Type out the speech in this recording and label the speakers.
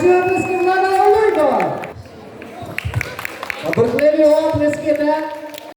Speaker 1: Ваші оплески Влада Галуйко! А бурхливі оплески, де?